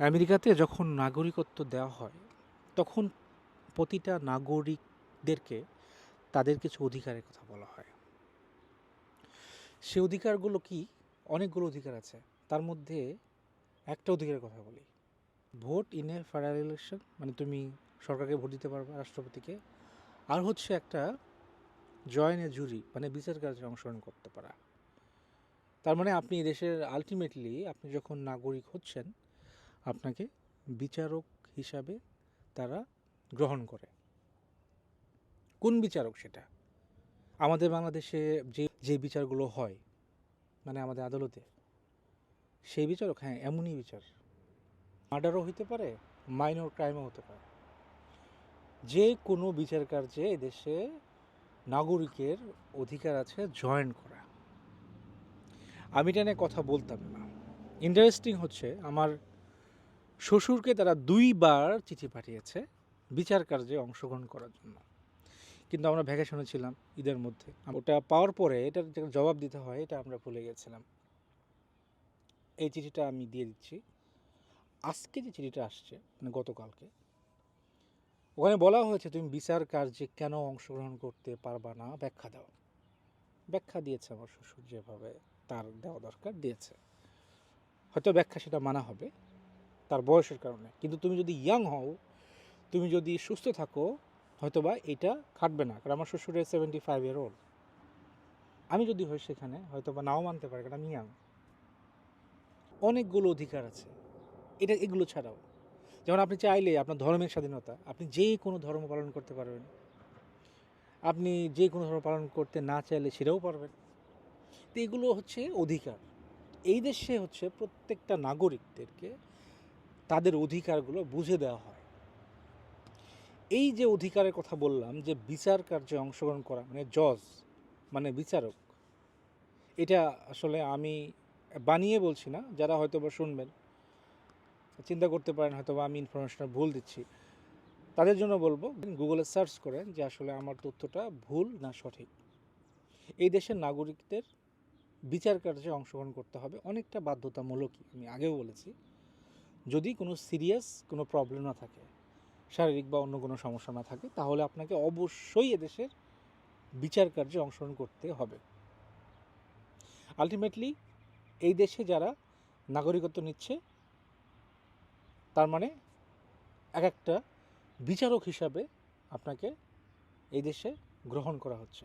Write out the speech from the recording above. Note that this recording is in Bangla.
আমেরিকাতে যখন নাগরিকত্ব দেওয়া হয়, তখন প্রতিটা নাগরিকদেরকে তাদের কিছু অধিকারের কথা বলা হয়। সে অধিকারগুলো কি? অনেকগুলো অধিকার আছে। তার মধ্যে একটা অধিকারের কথা বলি। Vote in a federal election মানে তুমি সরকারকে ভোট দিতে পারবে রাষ্ট্রপতিকে, আর হচ্ছে একটা জয়েন এ জুরি মানে বিচার কার্যে অংশগ্রহণ করতে পারা। তার মানে আপনি দেশের আলটিমেটলি আপনি যখন নাগরিক হচ্ছেন আপনাকে বিচারক হিসাবে তারা গ্রহণ করে। কোন বিচারক সেটা? আমাদের বাংলাদেশে যে যে বিচারগুলো হয় মানে আমাদের আদালতে, সেই বিচারক হ্যাঁ এমনই বিচার। মার্ডারও হতে পারে, মাইনর ক্রাইমও হতে পারে। যে কোনো বিচার কার্যে এদেশে নাগরিকের অধিকার আছে জয়েন করা। আমি এটা নিয়ে কথা বলতাম না। ইন্টারেস্টিং হচ্ছে, আমার শ্বশুরকে তারা দুইবার চিঠি পাঠিয়েছে বিচার কার্যে অংশগ্রহণ করার জন্য। কিন্তু আমরা ভ্যাকেশনে ছিলাম ঈদের মধ্যে। ওটা পাওয়ার পরে এটার জবাব দিতে হয়, এটা আমরা ভুলে গেছিলাম। এই চিঠিটা আমি দিয়ে দিচ্ছি। আজকে যে চিঠিটা আসছে মানে গতকালকে, ওখানে বলা হয়েছে, তুমি বিচার কার্যে কেন অংশগ্রহণ করতে পারবা না? ব্যাখ্যা দাও। ব্যাখ্যা দিয়েছে আমার শ্বশুর, যেভাবে তার দেওয়া দরকার দিয়েছে। হয়তো ব্যাখ্যা সেটা মানা হবে। তার বয়সের কারণে। কিন্তু তুমি যদি ইয়াং হও, তুমি যদি সুস্থ থাকো, হয়তোবা এটা খাটবে না। কারণ আমার শ্বশুরের সেভেন্টি ফাইভ ইয়ার ওল্ড আমি যদি হই সেখানে, হয়তোবা নাও মানতে পারি, কারণ আমি ইয়াং অনেকগুলো অধিকার আছে। এটা, এগুলো ছাড়াও। যেমন আপনি চাইলে, আপনার ধর্মের স্বাধীনতা, আপনি যে কোনো ধর্ম পালন করতে পারবেন। আপনি যে কোনো ধর্ম পালন করতে না চাইলে সেটাও পারবেন। তো এগুলো হচ্ছে অধিকার। এই দেশে হচ্ছে প্রত্যেকটা নাগরিকদেরকে তাদের অধিকারগুলো বুঝে দেওয়া হয়। এই যে অধিকারের কথা বললাম, যে বিচার কার্যে অংশগ্রহণ করা মানে জজ মানে বিচারক, এটা আসলে আমি বানিয়ে বলছি না, যারা হয়তো বা শুনবেন, চিন্তা করতে পারেন হয়তো বা আমি ইনফরমেশনটা ভুল দিচ্ছি। তাদের জন্য বলব গুগলে সার্চ করেন যে আসলে আমার তথ্যটা ভুল না সঠিক। এই দেশের নাগরিকদের বিচার কার্যে অংশগ্রহণ করতে হবে, অনেকটা বাধ্যতামূলকই, আমি আগেও বলেছি। যদি কোনো সিরিয়াস কোনো প্রবলেম না থাকে, শারীরিক বা অন্য কোনো সমস্যা না থাকে, তাহলে আপনাকে অবশ্যই এদেশের বিচার কার্যে অংশগ্রহণ করতে হবে। আলটিমেটলি এই দেশে যারা নাগরিকত্ব নিচ্ছে, তার মানে এক একটা বিচারক হিসাবে আপনাকে এই দেশে গ্রহণ করা হচ্ছে।